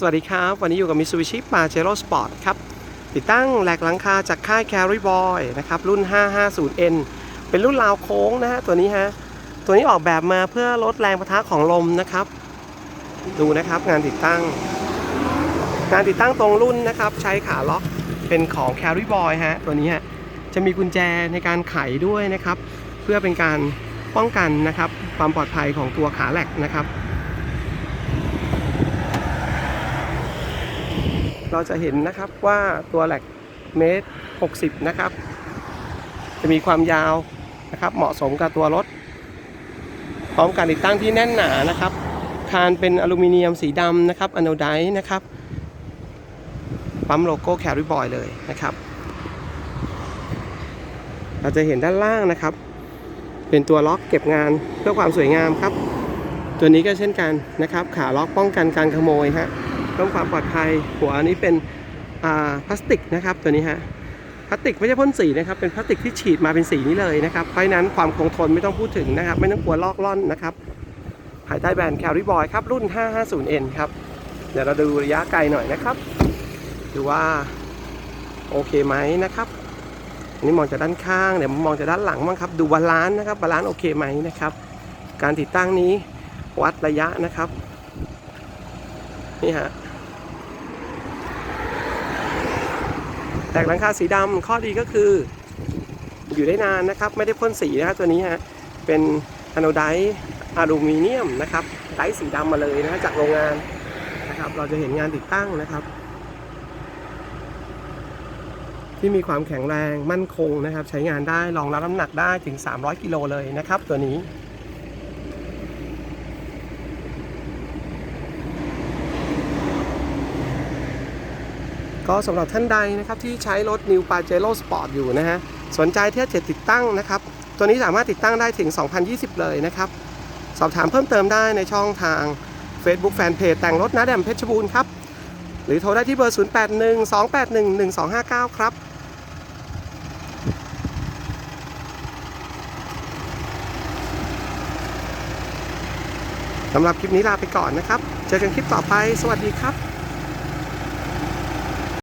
สวัสดีครับ วันนี้อยู่กับ Mitsubishi Pajero Sport ครับ ติดตั้งแหลกหลังคาจากค่าย Carry Boy นะครับ รุ่น 550N เป็นรุ่นราวโค้งนะฮะ ตัวนี้ฮะ ตัวนี้ออกแบบมาเพื่อลดแรงประทะของลมนะครับ ดูนะครับงานติดตั้ง งานติดตั้งตรงรุ่นนะครับ ใช้ขาล็อกเป็นของ Carry Boy ฮะ ตัวนี้ฮะ จะมีกุญแจในการไขด้วยนะครับ เพื่อเป็นการป้องกันนะครับความปลอดภัยของตัวขาแหลกนะครับ เราจะเห็นนะครับว่าตัวแหลกเมตร 60 นะครับ จะมีความยาวนะครับ เหมาะสมกับตัวรถ พร้อมการติดตั้งที่แน่นหนานะครับ คานเป็นอลูมิเนียมสีดำนะครับอโนไดนะครับ ปั๊มโลโก้แคริบอยเลยนะครับ เราจะเห็นด้านล่างนะครับ เป็นตัวล็อกเก็บงานเพื่อความสวยงามครับ ตัวนี้ก็เช่นกันนะครับ ขาล็อกป้องกันการขโมยฮะ เพิ่มความปลอดภัยหัวอันนี้เป็นพลาสติกนะครับตัวนี้ฮะพลาสติกไม่ใช่พ่นสีนะครับเป็นพลาสติกที่ฉีดมาเป็นสีนี้เลยนะครับเพราะนั้นความคงทนไม่ต้องพูดถึงนะครับ ไม่ต้องกลัวลอกล่อนนะครับภายใต้แบรนด์ Carry Boy ครับรุ่น 550N ครับเดี๋ยวเราดูระยะไกลหน่อยนะครับดูว่าโอเคไหมนะครับอันนี้มองจากด้านข้างเดี๋ยวมองจากด้านหลังบ้างครับดูบาลานซ์นะครับบาลานซ์โอเคไหมนะครับ การติดตั้งนี้วัดระยะนะครับนี่ฮะ แตกหลังคาสีดำข้อดีก็คือ อยู่ได้นานนะครับ ไม่ได้พ่นสีนะครับตัวนี้ฮะเป็นอะโนไดอะลูมิเนียมนะครับไดสีดำมาเลยนะฮะจากโรงงานนะครับ เราจะเห็นงานติดตั้งนะครับ ที่มีความแข็งแรงมั่นคงนะครับ ใช้งานได้รองรับน้ำหนักได้ถึง 300 กิโลเลยนะครับ ตัวนี้ ก็สำหรับท่านใดนะครับที่ใช้รถ New Pajero Sport อยู่นะฮะสนใจที่จะติดตั้งนะครับ ตัวนี้สามารถติดตั้งได้ถึง 2020 เลยนะครับ สอบถามเพิ่มเติมได้ในช่องทาง Facebook Fanpage แต่งรถนะแดมเพชรบูรณ์ครับ หรือโทรได้ที่เบอร์ 0812811259 ครับสำหรับคลิปนี้ลาไปก่อนนะครับ เจอกันคลิปต่อไป สวัสดีครับ